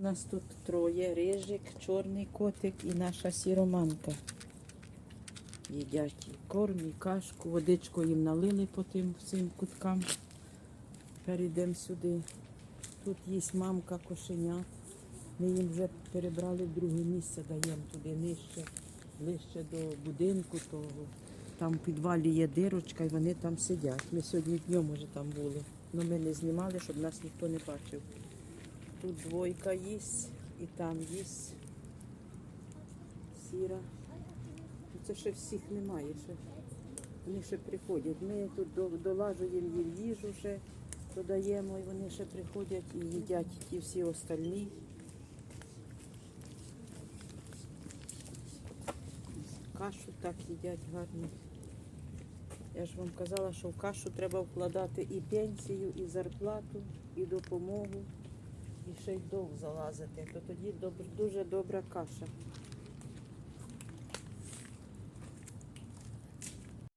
У нас тут троє рижик, чорний котик і наша сіроманка. Їдять і корм, і кашку, водичку їм налили по тим всім куткам. Перейдемо сюди. Тут є мамка кошеня. Ми їм вже перебрали друге місце, даємо туди нижче, ближче до будинку того. Там в підвалі є дирочка і вони там сидять. Ми сьогодні днем уже там були. але ми не знімали, щоб нас ніхто не бачив. Тут двойка є і там є сіра. Ну, Це ще всіх немає. Ще. Вони ще приходять. Ми тут долажуємо їм їжу ще додаємо, і вони ще приходять і їдять ті всі остальні. Кашу так їдять гарно. Я ж вам казала, що в кашу треба вкладати і пенсію, і зарплату, і допомогу, і ще й довг залазити. То тоді добр- дуже добра каша.